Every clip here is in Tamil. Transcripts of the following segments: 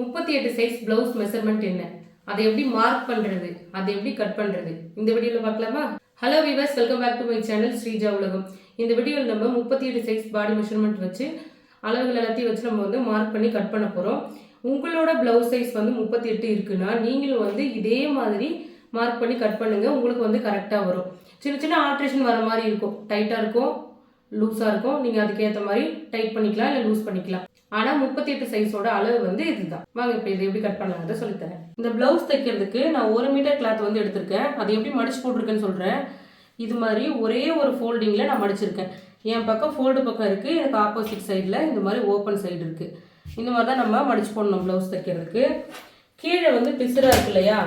முப்பத்தி எட்டு சைஸ் பிளவுஸ் மெஷர்மெண்ட் என்ன? அதை எப்படி மார்க் பண்ணுறது அதை எப்படி கட் பண்ணுறது இந்த வீடியோவில் பார்க்கலாமா? Hello viewers welcome back to my channel Sreeja Ulagam இந்த வீடியோவில் நம்ம முப்பத்தி எட்டு சைஸ் பாடி மெஷர்மெண்ட் வச்சு அளவுகள் எல்லாத்தையும் வச்சு நம்ம வந்து மார்க் பண்ணி கட் பண்ண போகிறோம் உங்களோட பிளவுஸ் சைஸ் வந்து முப்பத்தி எட்டு இருக்குன்னா நீங்களும் வந்து இதே மாதிரி மார்க் பண்ணி கட் பண்ணுங்கள் உங்களுக்கு வந்து கரெக்டாக வரும். சின்ன சின்ன ஆல்ட்ரேஷன் வர மாதிரி இருக்கும். டைட்டாக இருக்கும். லூஸாக இருக்கும். நீங்கள் அதுக்கேற்ற மாதிரி டைட் பண்ணிக்கலாம் இல்லை லூஸ் பண்ணிக்கலாம். ஆனால் முப்பத்தி எட்டு சைஸோட அளவு வந்து இதுதான். வாங்க இப்போ இதை எப்படி கட் பண்ணலாங்கிறத சொல்லித்தரேன் இந்த ப்ளவுஸ் தைக்கிறதுக்கு நான் ஒரு மீட்டர் கிளாத் வந்து எடுத்திருக்கேன். அதை எப்படி மடிச்சு போட்டிருக்கேன்னு சொல்கிறேன் இது மாதிரி ஒரே ஒரு ஃபோல்டிங்கில் நான் மடிச்சிருக்கேன். என் பக்கம் ஃபோல்டு பக்கம் இருக்குது எனக்கு ஆப்போசிட் சைடில் இந்த மாதிரி ஓப்பன் சைடு இருக்குது இந்த மாதிரி தான் நம்ம மடிச்சு போடணும் ப்ளவுஸ் தைக்கிறதுக்கு. கீழே வந்து பிசுராக இருக்கு இல்லையா?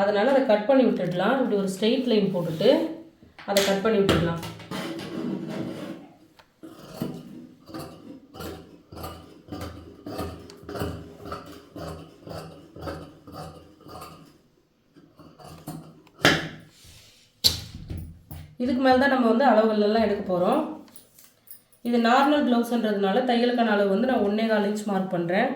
அதனால் அதை கட் பண்ணி விட்டுடலாம். இப்படி ஒரு ஸ்ட்ரெயிட் லைன் போட்டுட்டு அதை கட் பண்ணி விட்டுடலாம். இதுக்கு மேலே தான் நம்ம வந்து அளவுகள்லாம் எடுக்க போகிறோம் இது நார்மல் க்ளவுஸ்ன்றதுனால தையலுக்கான அளவு வந்து நான் ஒன்றே கால் இன்ச் மார்க் பண்ணுறேன்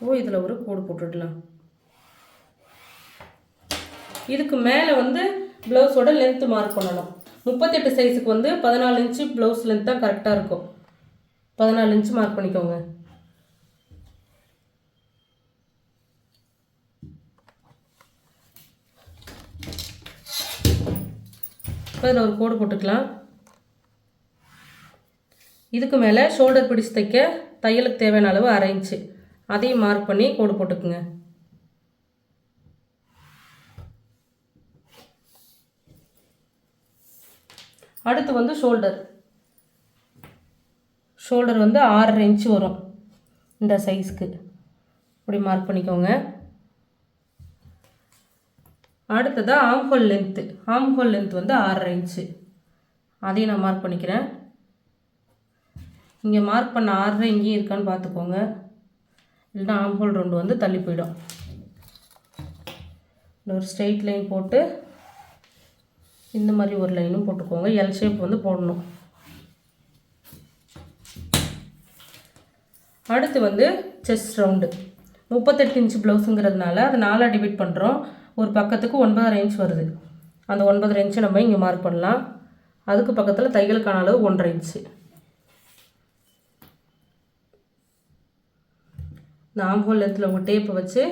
இப்போ இதில் ஒரு கோடு போட்டுடலாம். இதுக்கு மேலே வந்து ப்ளவுஸோட லென்த்து மார்க் பண்ணணும். முப்பத்தெட்டு சைஸுக்கு வந்து பதினாலு இன்ச்சு ப்ளவுஸ் லென்த் தான் கரெக்டாக இருக்கும். பதினாலு இன்ச்சு மார்க் பண்ணிக்கோங்க. இப்போ இதில் ஒரு கோடு போட்டுக்கலாம். இதுக்கு மேலே ஷோல்டர் பிடிச்சு தைக்க தையலுக்கு தேவையான அளவு அரை இன்ச்சு அதையும் மார்க் பண்ணி கோடு போட்டுக்குங்க. அடுத்து வந்து ஷோல்டர் ஷோல்டர் வந்து ஆறரை இன்ச்சு வரும். இந்த சைஸ்க்கு இப்படி மார்க் பண்ணிக்கோங்க. அடுத்ததாக ஆம்ஹோல் லென்த்து ஆம்ஹோல் லென்த் வந்து ஆறரை இன்ச்சு அதையும் நான் மார்க் பண்ணிக்கிறேன். இங்கே மார்க் பண்ண ஆறரை இங்கேயும் இருக்கான்னு பார்த்துக்கோங்க. இல்லைன்னா ஆம்ஹோல் ரெண்டு வந்து தள்ளி போயிடும். ஒரு ஸ்ட்ரெயிட் லைன் போட்டு இந்த மாதிரி ஒரு லைனும் போட்டுக்கோங்க. எல் ஷேப் வந்து போடணும். அடுத்து வந்து செஸ்ட் ரவுண்டு முப்பத்தெட்டு இன்ச்சு ப்ளவுஸுங்கிறதுனால அதை நாலாக டிவைட் பண்ணுறோம் ஒரு பக்கத்துக்கு ஒன்பதரை இன்ச் வருது. அந்த ஒன்பதரை இன்ச்சை நம்ம இங்கே மார்க் பண்ணலாம். அதுக்கு பக்கத்தில் தையலுக்கான அளவு ஒன்றரை இன்ச்சு இந்த ஆம்ஹோல் லென்த்தில் ஒரு டேப்பை வச்சு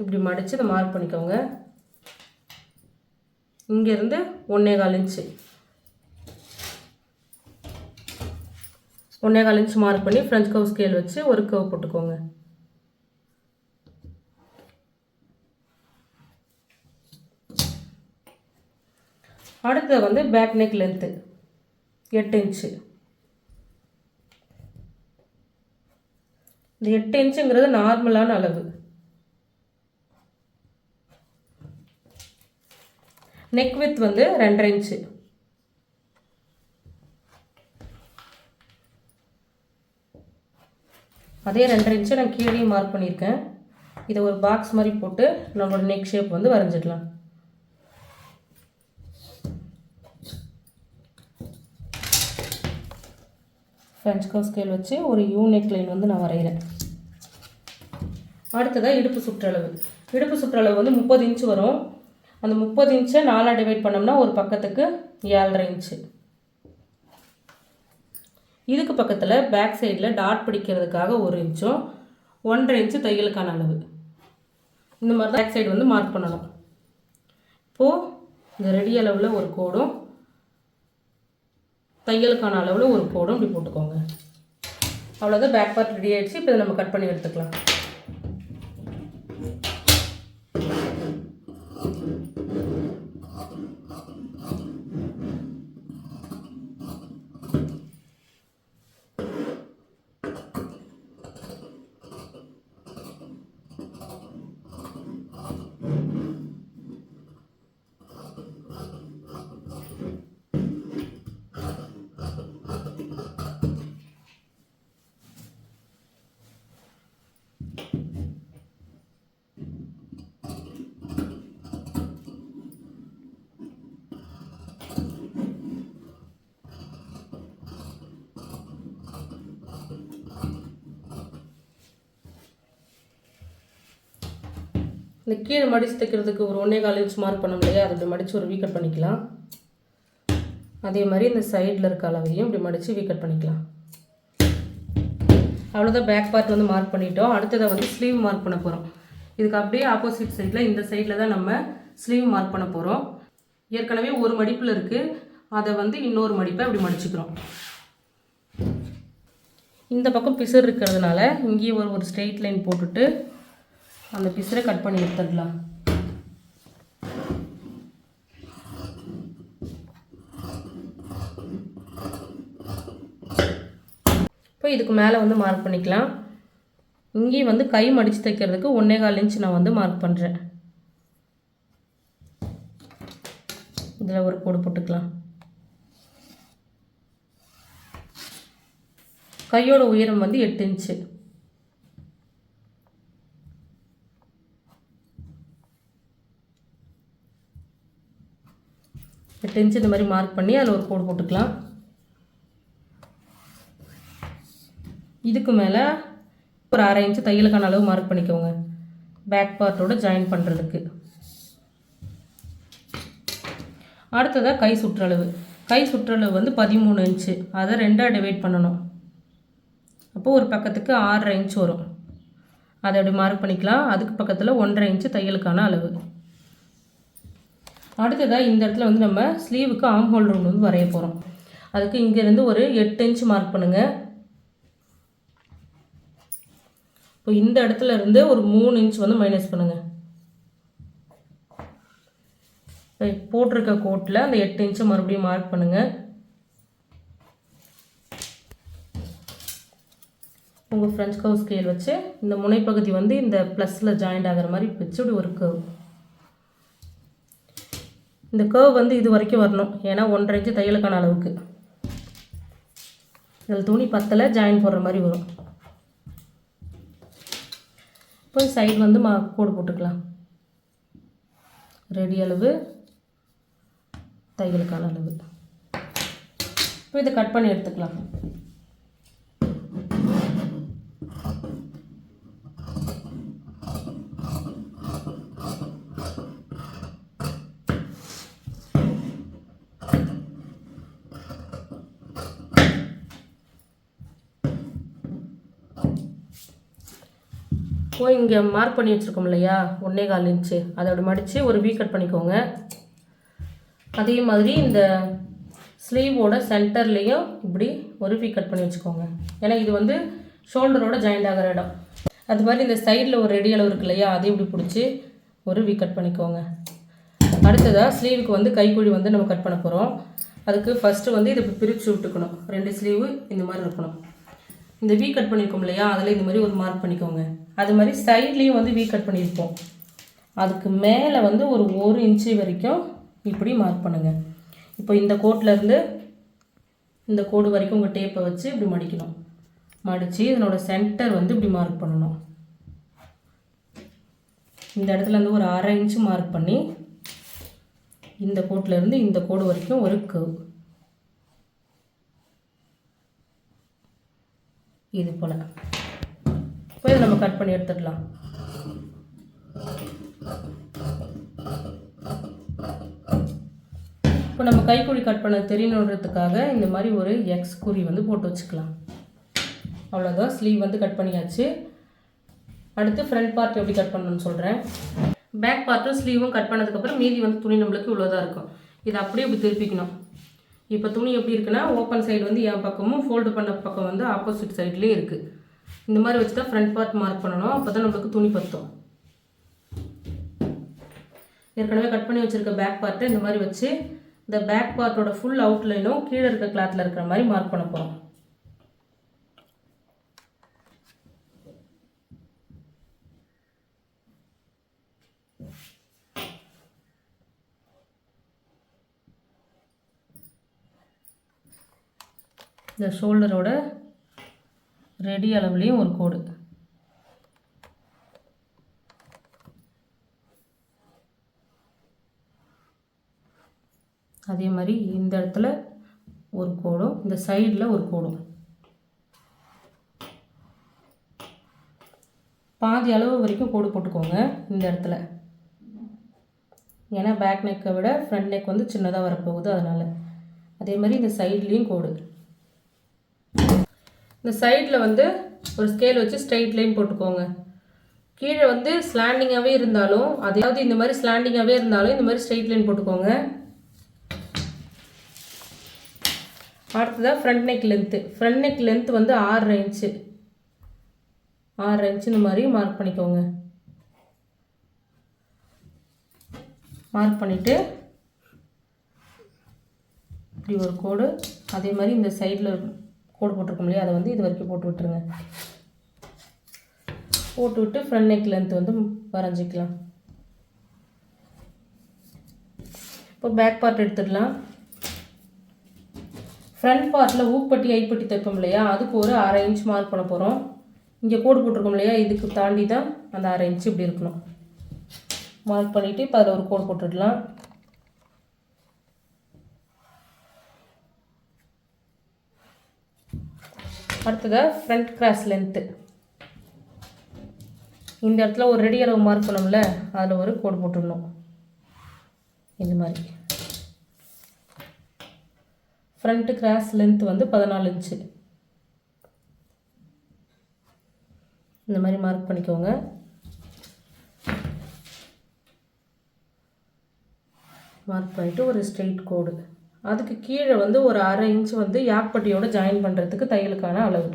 இப்படி மடித்து இதை மார்க் பண்ணிக்கோங்க. இங்கேருந்து ஒன்றே கால் இன்ச்சு ஒன்றே கால் இன்ச் மார்க் பண்ணி ஃப்ரெஞ்ச் கவ் ஸ்கேல் வச்சு ஒரு கவ் போட்டுக்கோங்க. அடுத்தது வந்து பேக் நெக் லென்த்து எட்டு இன்ச்சு இந்த எட்டு இன்ச்சுங்கிறது நார்மலான அளவு. நெக் வித் வந்து ரெண்டரை இன்ச்சு அதே ரெண்டரை இன்ச்சு நான் கீழே மார்க் பண்ணியிருக்கேன். இதை ஒரு பாக்ஸ் மாதிரி போட்டு நம்மளோட நெக் ஷேப் வந்து வரைஞ்சிடலாம். ஃப்ரெஞ்ச் கவ் ஸ்கேல் வச்சு ஒரு யூனிட் லைன் வந்து நான் வரைகிறேன். அடுத்ததாக இடுப்பு சுற்றளவு. இடுப்பு சுற்றளவு வந்து முப்பது இன்ச்சு வரும். அந்த முப்பது இன்ச்சை நாலாக டிவைட் பண்ணோம்னா ஒரு பக்கத்துக்கு ஏழரை இன்ச்சு இதுக்கு பக்கத்தில் பேக் சைடில் டாட் பிடிக்கிறதுக்காக ஒரு இன்ச்சும் ஒன்றரை இன்ச்சு தையலுக்கான அளவு. இந்த மாதிரி தான் பேக் சைடு வந்து மார்க் பண்ணணும். இப்போது இந்த ரெடி அளவில் ஒரு கோடும் தையலுக்கான அளவில் ஒரு போடும் இப்படி போட்டுக்கோங்க. அவ்வளோதான் பேக் பார்ட் ரெடி ஆகிடுச்சு இப்போ இதை நம்ம கட் பண்ணி எடுத்துக்கலாம். இந்த கீழே மடித்து தைக்கிறதுக்கு ஒரு ஒன்றே கால் இன்ச் மார்க் பண்ண முடியாது அதை இப்படி மடித்து ஒரு வீக்கட் பண்ணிக்கலாம். அதே மாதிரி இந்த சைடில் இருக்க அளவையும் இப்படி மடித்து வீக்கட் பண்ணிக்கலாம். அவ்வளோதான் பேக் பார்ட் வந்து மார்க் பண்ணிட்டோம். அடுத்ததை வந்து ஸ்லீவ் மார்க் பண்ண போகிறோம் இதுக்கு அப்படியே ஆப்போசிட் சைடில் இந்த சைடில் தான் நம்ம ஸ்லீவ் மார்க் பண்ண போகிறோம் ஏற்கனவே ஒரு மடிப்பில் இருக்குது அதை வந்து இன்னொரு மடிப்பை அப்படி மடிச்சுக்கிறோம். இந்த பக்கம் பிசர் இருக்கிறதுனால இங்கேயே ஒரு ஒரு ஸ்ட்ரெயிட் லைன் போட்டுட்டு அந்த பிசுரை கட் பண்ணி எடுத்துடலாம். இப்போ இதுக்கு மேலே வந்து மார்க் பண்ணிக்கலாம். இங்கேயும் வந்து கை மடித்து தைக்கிறதுக்கு ஒன்றே கால் இன்ச் நான் வந்து மார்க் பண்ணுறேன் இதில் ஒரு கோடு போட்டுக்கலாம். கையோட உயரம் வந்து எட்டு இன்ச்சு எட்டு இன்ச்சு இந்த மாதிரி மார்க் பண்ணி அதில் ஒரு கோடு போட்டுக்கலாம். இதுக்கு மேலே ஒரு அரை இன்ச்சு தையலுக்கான அளவு மார்க் பண்ணிக்கோங்க. பேக் பார்ட்டோட ஜாயின் பண்ணுறதுக்கு அடுத்ததாக கை சுற்றளவு. கை சுற்றளவு வந்து பதிமூணு இன்ச்சு அதை ரெண்டாக டிவைட் பண்ணணும். அப்போது ஒரு பக்கத்துக்கு ஆறரை இன்ச் வரும். அதை அப்படி மார்க் பண்ணிக்கலாம். அதுக்கு பக்கத்தில் ஒன்றரை இன்ச்சு தையலுக்கான அளவு. அடுத்ததாக இந்த இடத்துல வந்து நம்ம ஸ்லீவுக்கு ஆம் ஹோல் ரவுண்ட் வந்து வரைய போகிறோம் அதுக்கு இங்கேருந்து ஒரு எட்டு இன்ச் மார்க் பண்ணுங்கள் இப்போ இந்த இடத்துல இருந்து ஒரு மூணு இன்ச் வந்து மைனஸ் பண்ணுங்கள் போட்டிருக்க கோட்டில் அந்த எட்டு இன்ச்சை மறுபடியும் மார்க் பண்ணுங்கள் உங்கள் ஃப்ரெஞ்ச் கவ் ஸ்கேல் வச்சு இந்த முனைப்பகுதி வந்து இந்த ப்ளஸில் ஜாயிண்ட் ஆகிற மாதிரி வச்சு இப்படி ஒரு கர்வ் இந்த கர்வ் வந்து இது வரைக்கும் வரணும். ஏன்னா ஒன்றரை இன்ச்சு தையலுக்கான அளவுக்கு. இதில் துணி பத்தலை ஜாயின் போடுற மாதிரி வரும். இப்போ சைடு வந்து மா கோடு போட்டுக்கலாம். ரெடி அளவு தையலுக்கான அளவு. இப்போ இதை கட் பண்ணி எடுத்துக்கலாம். இப்போ இங்கே மார்க் பண்ணி வச்சுருக்கோம் இல்லையா? ஒன்றே கால் இன்ச்சு அதோட மடித்து ஒரு வீ கட் பண்ணிக்கோங்க. அதே மாதிரி இந்த ஸ்லீவோட சென்டர்லேயும் இப்படி ஒரு வீ கட் பண்ணி வச்சுக்கோங்க. ஏன்னா இது வந்து ஷோல்டரோட ஜாயிண்ட் ஆகிற இடம். அது மாதிரி இந்த சைடில் ஒரு ரெடி அளவு இருக்கு இல்லையா? அதையும் இப்படி பிடிச்சி ஒரு வீ கட் பண்ணிக்கோங்க. அடுத்ததாக ஸ்லீவுக்கு வந்து கைக்குழி வந்து நம்ம கட் பண்ண போகிறோம் அதுக்கு ஃபஸ்ட்டு வந்து இதை பிரித்து விட்டுக்கணும். ரெண்டு ஸ்லீவு இந்த மாதிரி இருக்கணும். இந்த வீ கட் பண்ணியிருக்கோம் இல்லையா? அதில் இந்த மாதிரி ஒரு மார்க் பண்ணிக்கோங்க. அது மாதிரி சைட்லேயும் வந்து வீ கட் பண்ணியிருப்போம். அதுக்கு மேலே வந்து ஒரு ஒரு இன்ச்சு வரைக்கும் இப்படி மார்க் பண்ணுங்கள் இப்போ இந்த கோட்லேருந்து இந்த கோடு வரைக்கும் உங்கள் டேப்பை வச்சு இப்படி மடிக்கணும். மடித்து இதனோட சென்டர் வந்து இப்படி மார்க் பண்ணணும். இந்த இடத்துலருந்து ஒரு அரை இன்ச்சு மார்க் பண்ணி இந்த கோட்டிலேருந்து இந்த கோடு வரைக்கும் ஒரு கவ் இது போல். இப்போ இதை நம்ம கட் பண்ணி எடுத்துடலாம். இப்போ நம்ம கைக்குழி கட் பண்ண தெரியணுன்றதுக்காக இந்த மாதிரி ஒரு எக்ஸ் குறி வந்து போட்டு வச்சுக்கலாம். அவ்வளோதான் ஸ்லீவ் வந்து கட் பண்ணியாச்சு. அடுத்து ஃப்ரண்ட் பார்ட் எப்படி கட் பண்ணணும்னு சொல்கிறேன் பேக் பார்ட்டும் ஸ்லீவும் கட் பண்ணதுக்கப்புறம் மீதி வந்து துணி நம்மளுக்கு இவ்வளோதான் இருக்கும். இதை அப்படியே இப்படி திருப்பிக்கணும். இப்போ துணி எப்படி இருக்குன்னா ஓப்பன் சைடு வந்து என் பக்கமும் ஃபோல்டு பண்ண பக்கம் வந்து ஆப்போசிட் சைட்லேயும் இருக்குது இந்த மாதிரி வச்சு தான் ஃப்ரண்ட் பார்ட் மார்க் பண்ணணும். அப்போ தான் நம்மளுக்கு துணி பத்தும். ஏற்கனவே கட் பண்ணி வச்சுருக்க பேக் பார்ட்டை இந்த மாதிரி வச்சு இந்த பேக் பார்ட்டோட ஃபுல் அவுட்லைனும் கீழே இருக்க கிளாத்தில் இருக்கிற மாதிரி மார்க் பண்ண போகிறோம் இந்த ஷோல்டரோட ரெடி அளவுலேயும் ஒரு கோடு. அதே மாதிரி இந்த இடத்துல ஒரு கோடும் இந்த சைடில் ஒரு கோடும். பாதி அளவு வரைக்கும் கோடு போட்டுக்கோங்க இந்த இடத்துல. ஏன்னா பேக் நெக்கை விட ஃப்ரண்ட் நெக் வந்து சின்னதாக வரப்போகுது அதனால். அதே மாதிரி இந்த சைட்லேயும் கோடு. இந்த சைடில் வந்து ஒரு ஸ்கேல் வச்சு ஸ்ட்ரைட் லைன் போட்டுக்கோங்க. கீழே வந்து ஸ்லாண்டிங்காகவே இருந்தாலும் அதாவது இந்த மாதிரி ஸ்லாண்டிங்காகவே இருந்தாலும் இந்த மாதிரி ஸ்ட்ரைட் லைன் போட்டுக்கோங்க. அடுத்ததாக front neck length front neck length வந்து ஆறரை இன்ச்சு ஆறரை இன்ச்சு இந்த மாதிரி மார்க் பண்ணிக்கோங்க. மார்க் பண்ணிவிட்டு இப்படி ஒரு கோடு அதே மாதிரி இந்த சைடில் கோடு போட்டிருக்கோம் இல்லையா? அதை வந்து இது வரைக்கும் போட்டு விட்டுருங்க. போட்டு விட்டு ஃப்ரண்ட் நெக் லென்த் வந்து வரைஞ்சிக்கலாம். இப்போ பேக் பார்ட் எடுத்துடலாம். ஃப்ரண்ட் பார்ட்டில் ஊப்பட்டி ஐப்பட்டி தைப்போம் இல்லையா? அதுக்கு ஒரு அரை இன்ச் மார்க் பண்ண போகிறோம் இங்கே கோடு போட்டிருக்கோம் இல்லையா? இதுக்கு தாண்டி தான் அந்த அரை இன்ச் இப்படி இருக்கணும். மார்க் பண்ணிவிட்டு இப்போ அதில் ஒரு கோடு போட்டுடலாம். அடுத்ததாக ஃப்ரண்ட் கிராஸ் லென்த்து இந்த இடத்துல ஒரு ரெடி அளவு மார்க் பண்ணோம்ல அதில் ஒரு கோடு போட்டுடணும். இந்த மாதிரி. ஃப்ரண்ட் கிராஸ் லென்த் வந்து பதினாலு இன்ச்சு இந்த மாதிரி மார்க் பண்ணிக்கோங்க. மார்க் பண்ணிவிட்டு ஒரு ஸ்ட்ரெயிட் கோடு அதுக்கு கீழே வந்து ஒரு அரை இன்ச் வந்து யாக்பட்டியோடு ஜாயின் பண்ணுறதுக்கு தையலுக்கான அளவு.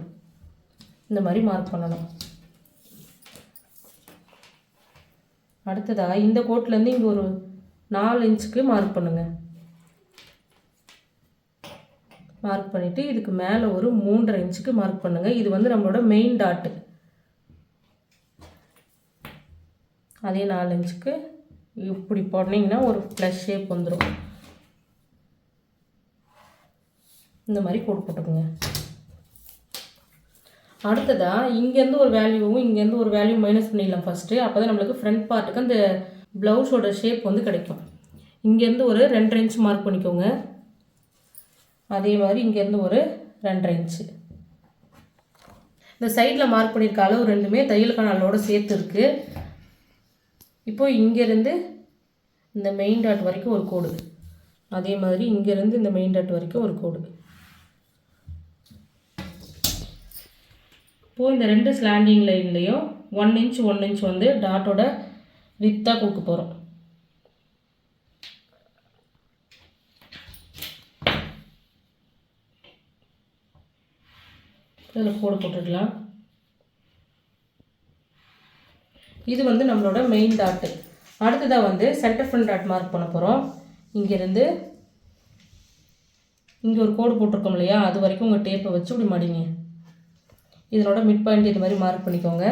இந்த மாதிரி மார்க் பண்ணணும். அடுத்ததாக இந்த கோட்லேருந்து இங்கே ஒரு நாலு இன்ச்சுக்கு மார்க் பண்ணுங்கள் மார்க் பண்ணிவிட்டு இதுக்கு மேலே ஒரு மூன்றரை இன்ச்சுக்கு மார்க் பண்ணுங்கள் இது வந்து நம்மளோட மெயின் டாட்டு அதே நாலு இன்ச்சுக்கு இப்படி போட்டிங்கன்னா ஒரு ப்ளஸ் ஷேப் வந்துடும் இந்த மாதிரி கோடு போட்டுக்கோங்க. அடுத்ததாக இங்கேருந்து ஒரு வேல்யூவும் இங்கேருந்து ஒரு வேல்யூ மைனஸ் பண்ணிடலாம் ஃபஸ்ட்டு அப்போ தான் நம்மளுக்கு ஃப்ரண்ட் பார்ட்டுக்கு அந்த ப்ளவுஸோட ஷேப் வந்து கிடைக்கும். இங்கேருந்து ஒரு ரெண்டரை இன்ச் மார்க் பண்ணிக்கோங்க. அதே மாதிரி இங்கேருந்து ஒரு ரெண்டரை இன்ச்சு இந்த சைடில் மார்க் பண்ணியிருக்க அளவு ரெண்டுமே தையலுக்கான அளவோடு சேர்த்து இருக்குது இப்போது இங்கேருந்து இந்த மெயின் டாட் வரைக்கும் ஒரு கோடு. அதே மாதிரி இங்கேருந்து இந்த மெயின் டாட் வரைக்கும் ஒரு கோடு. இப்போது இந்த ரெண்டு ஸ்லாண்டிங் லைன்லேயும் ஒன் இன்ச் ஒன் இன்ச் வந்து டாட்டோட வித்தாக கொடுக்க போகிறோம் இதில் கோடு போட்டுக்கலாம். இது வந்து நம்மளோட மெயின் டாட்டு அடுத்ததாக வந்து சென்டர் ஃப்ரண்ட் டாட் மார்க் பண்ண போகிறோம் இங்கேருந்து இங்கே ஒரு கோடு போட்டிருக்கோம் இல்லையா? அது வரைக்கும் உங்கள் டேப்பை வச்சு இப்படி மடிங்க. இதனோட மிட் பாயிண்ட் இது மாதிரி மார்க் பண்ணிக்கோங்க.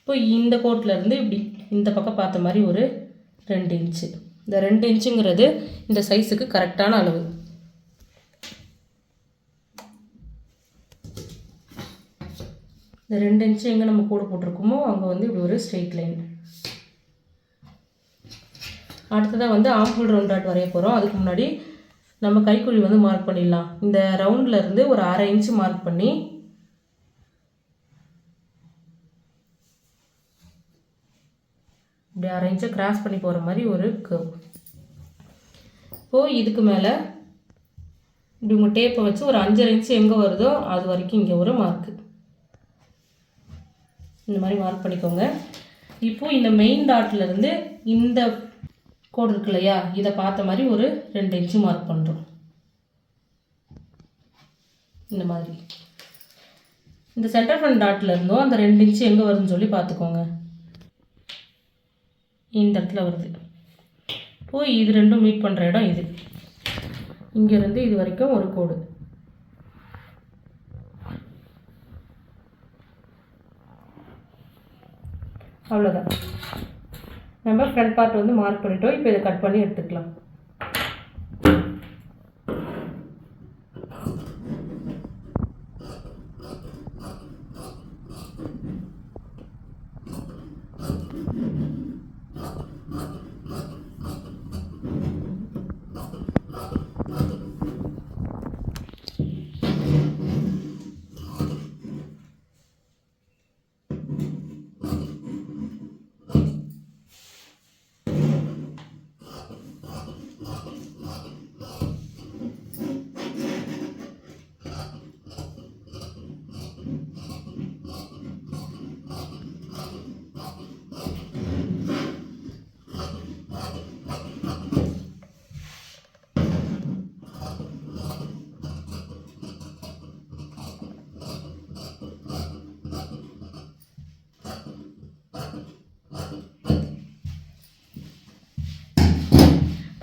இப்போ இந்த கோட்டிலேருந்து இப்படி இந்த பக்கம் பார்த்த மாதிரி ஒரு ரெண்டு இன்ச்சு இந்த ரெண்டு இன்ச்சுங்கிறது இந்த சைஸுக்கு கரெக்டான அளவு. இந்த ரெண்டு இன்ச்சு எங்கே நம்ம கோடு போட்டிருக்கோமோ அங்கே வந்து இப்படி ஒரு ஸ்ட்ரெயிட் லைன் அடுத்ததாக வந்து ஆம்பிள் ரவுண்ட் ஆட் வரைய போகிறோம் அதுக்கு முன்னாடி நம்ம கைக்குழி வந்து மார்க் பண்ணிடலாம். இந்த ரவுண்டில் இருந்து ஒரு அரை இன்ச்சு மார்க் பண்ணி இப்படி அரை கிராஸ் பண்ணி போகிற மாதிரி ஒரு கர்வ் இப்போது இதுக்கு மேலே இப்படி உங்கள் டேப்பை வச்சு ஒரு அஞ்சரை இன்ச்சு எங்கே வருதோ அது வரைக்கும் இங்கே ஒரு மார்க்கு இந்த மாதிரி மார்க் பண்ணிக்கோங்க. இப்போது இந்த மெயின் டாட்லேருந்து இந்த கோடு இருக்கு இல்லையா இதை பார்த்த மாதிரி ஒரு ரெண்டு இன்ச்சு மார்க் பண்ணுறோம் இந்த மாதிரி. இந்த சென்டர் ஃப்ரண்ட் டாட்டில் அந்த ரெண்டு இன்ச்சு எங்கே வருதுன்னு சொல்லி பார்த்துக்கோங்க. இந்த இடத்துல வருது. போய் இது ரெண்டும் மீட் பண்ணுற இடம் இது. இங்கேருந்து இது வரைக்கும் ஒரு கோடு. அவ்வளோதான் நம்ம ஃப்ரண்ட் பார்ட் வந்து மார்க் பண்ணிட்டோம். இப்போ இதை கட் பண்ணி எடுத்துக்கலாம்.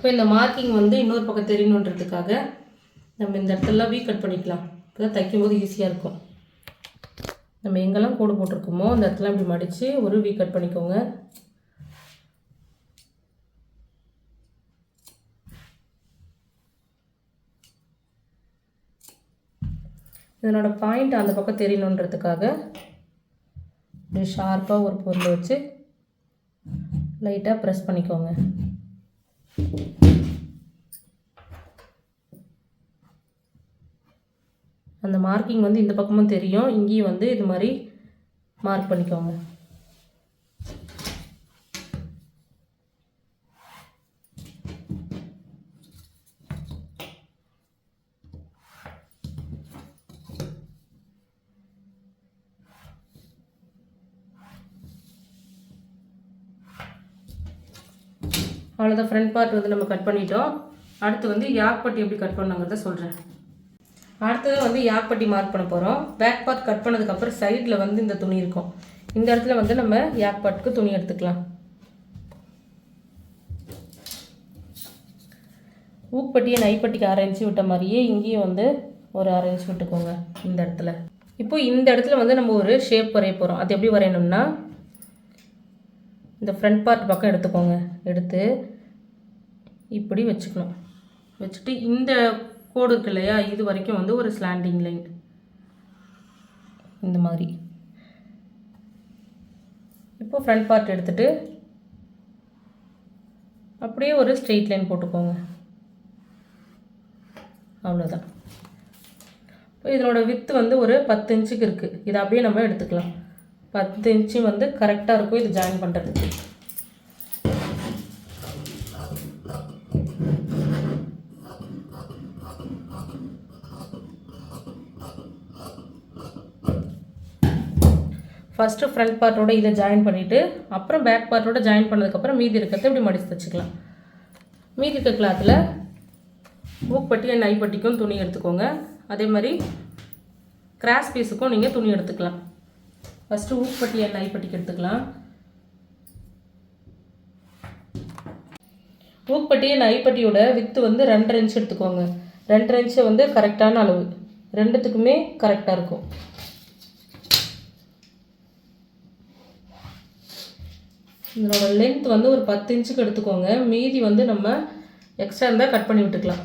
இப்போ இந்த மார்க்கிங் வந்து இன்னொரு பக்கம் தெரியணுன்றதுக்காக நம்ம இந்த இடத்துலலாம் வீ கட் பண்ணிக்கலாம். இப்போ தான் தைக்கும்போது ஈஸியாக இருக்கும். நம்ம எங்கெல்லாம் கோடு போட்டிருக்கோமோ அந்த இடத்துல இப்படி மடித்து ஒரு வீ கட் பண்ணிக்கோங்க. இதனோட பாயிண்ட் அந்த பக்கம் தெரியணுன்றதுக்காக இப்படி ஷார்ப்பாக ஒரு பொருளை வச்சு லைட்டாக ப்ரெஸ் பண்ணிக்கோங்க. அந்த மார்க்கிங் வந்து இந்த பக்கமும் தெரியும். இங்கேயும் வந்து இது மாதிரி மார்க் பண்ணிக்கோங்க. அவ்வளோதான் ஃப்ரண்ட் பார்ட் வந்து நம்ம கட் பண்ணிட்டோம். அடுத்து வந்து யாக்பட்டி எப்படி கட் பண்ணாங்கிறத சொல்கிறேன் அடுத்தது வந்து யாக்பட்டி மார்க் பண்ண போகிறோம் பேக் பார்ட் கட் பண்ணதுக்கப்புறம் சைடில் வந்து இந்த துணி இருக்கும். இந்த இடத்துல வந்து நம்ம யாக் பார்ட்டுக்கு துணி எடுத்துக்கலாம். ஊக்பட்டியை நைப்பட்டிக்கு அரை இன்ச்சு விட்ட மாதிரியே இங்கேயும் வந்து ஒரு அரை இன்ச்சு விட்டுக்கோங்க இந்த இடத்துல. இப்போ இந்த இடத்துல வந்து நம்ம ஒரு ஷேப் வரைய போகிறோம் அது எப்படி வரையணும்னா இந்த ஃப்ரண்ட் பார்ட் பக்கம் எடுத்துக்கோங்க. எடுத்து இப்படி வச்சுக்கணும். வச்சுட்டு இந்த கோடு இருக்கு இல்லையா இது வரைக்கும் வந்து ஒரு ஸ்லாண்டிங் லைன் இந்த மாதிரி. இப்போ ஃப்ரண்ட் பார்ட் எடுத்துகிட்டு அப்படியே ஒரு ஸ்ட்ரெயிட் லைன் போட்டுக்கோங்க. அவ்வளோதான் இப்போ இதனோட வித்து வந்து ஒரு பத்து இன்ச்சுக்கு இருக்குது இதை அப்படியே நம்ம எடுத்துக்கலாம். பத்து இன்ச்சு வந்து கரெக்டாக இருக்கும். இது ஜாயின் பண்ணுறதுக்கு ஃபஸ்ட்டு ஃப்ரண்ட் பார்ட்டோட இதை ஜாயின் பண்ணிவிட்டு அப்புறம் பேக் பார்ட்டோட ஜாயின் பண்ணதுக்கப்புறம் மீதி இருக்கிறத இப்படி மடித்து வச்சுக்கலாம். மீதி இருக்க கிளாத்தில் ஊக்பட்டி நைப்பட்டிக்கும் துணி எடுத்துக்கோங்க. அதே மாதிரி கிராஸ் பீஸுக்கும் நீங்கள் துணி எடுத்துக்கலாம். ஃபஸ்ட்டு ஊக்பட்டி எண்ணெய் ஐப்பட்டிக்கு எடுத்துக்கலாம். ஊக்பட்டி நைப்பட்டியோட ஐப்பட்டியோட வித்து வந்து ரெண்டரை இன்ச் எடுத்துக்கோங்க. ரெண்டரை இன்ச்சு வந்து கரெக்டான அளவு. ரெண்டுத்துக்குமே கரெக்டாக இருக்கும். இதனோட லென்த் வந்து ஒரு பத்து இன்ச்சுக்கு எடுத்துக்கோங்க. மீதி வந்து நம்ம எக்ஸ்ட்ரா இருந்தால் கட் பண்ணி விட்டுக்கலாம்.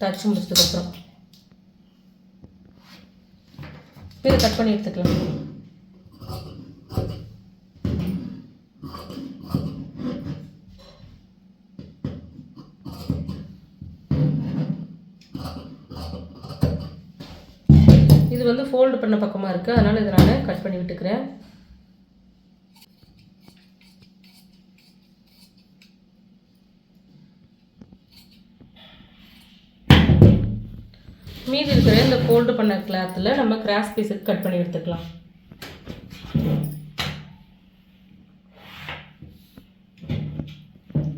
தச்சு முடிச்சதுக்கப்புறம். இதை கட் பண்ணி எடுத்துக்கலாம். வந்து ஃபோல்டு பண்ண பக்கமாக இருக்குது அதனால் இதை நான் கட் பண்ணி விட்டுக்கிறேன். மீதி இருக்கிற இந்த ஃபோல்டு பண்ண கிளாத்தில் நம்ம கிராஸ் பீஸுக்கு கட் பண்ணி எடுத்துக்கலாம்.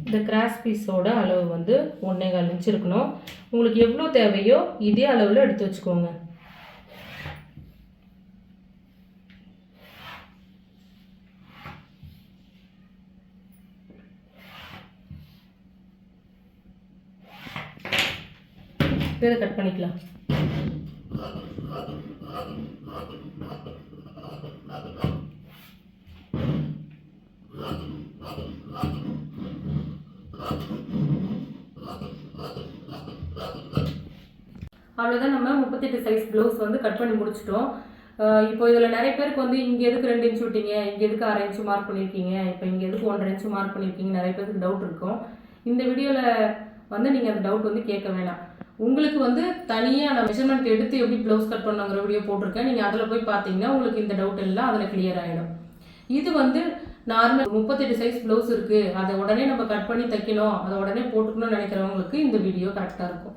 இந்த கிராஸ் பீஸோட அளவு வந்து ஒன்றே கால் இன்ச் இருக்கணும். உங்களுக்கு எவ்வளோ தேவையோ இதே அளவில் எடுத்து வச்சுக்கோங்க. இதை கட் பண்ணிக்கலாம். அவ்வளோதான் நம்ம முப்பத்தெட்டு சைஸ் ப்ளவுஸ் வந்து கட் பண்ணி முடிச்சிட்டோம். இப்போ இதில் நிறைய பேருக்கு வந்து இங்கே எதுக்கு ரெண்டு இன்ச்சு விட்டீங்க? இங்கே எதுக்கு அரை இன்ச்சு மார்க் பண்ணியிருக்கீங்க இப்போ இங்கே எதுக்கு ஒன்றரை இன்ச்சு மார்க் பண்ணியிருக்கீங்க நிறைய பேருக்கு டவுட் இருக்கும். இந்த வீடியோவில் வந்து நீங்கள் அந்த டவுட் வந்து கேட்க வேணாம். உங்களுக்கு வந்து தனியாக நான் மெஷர்மெண்ட் எடுத்து எப்படி ப்ளவுஸ் கட் பண்ணுங்கிற வீடியோ போட்டிருக்கேன். நீங்கள் அதில் போய் பார்த்தீங்கன்னா உங்களுக்கு இந்த டவுட் எல்லாம் அதில் கிளியர் ஆகிடும் இது வந்து நார்மல் முப்பத்தெட்டு சைஸ் ப்ளவுஸ் இருக்குது அதை உடனே நம்ம கட் பண்ணி தைக்கணும். அதை உடனே போட்டுக்கணும்னு நினைக்கிறவங்களுக்கு இந்த வீடியோ கரெக்டாக இருக்கும்.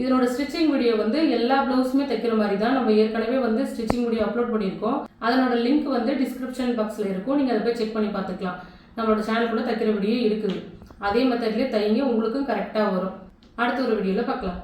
இதனோட ஸ்டிச்சிங் வீடியோ வந்து எல்லா ப்ளவுஸுமே தைக்கிற மாதிரி தான். நம்ம ஏற்கனவே வந்து ஸ்டிச்சிங் வீடியோ அப்லோட் பண்ணியிருக்கோம். அதனோட லிங்க் வந்து டிஸ்கிரிப்ஷன் பாக்ஸில் இருக்கும். நீங்கள் அதை போய் செக் பண்ணி பார்த்துக்கலாம். நம்மளோட சேனலுக்குள்ளே தைக்கிற வீடியோ இருக்குது. அதே மெத்தட்லேயே தைங்க உங்களுக்கும் கரெக்டாக வரும். அடுத்த ஒரு வீடியோவில் பார்க்கலாம்.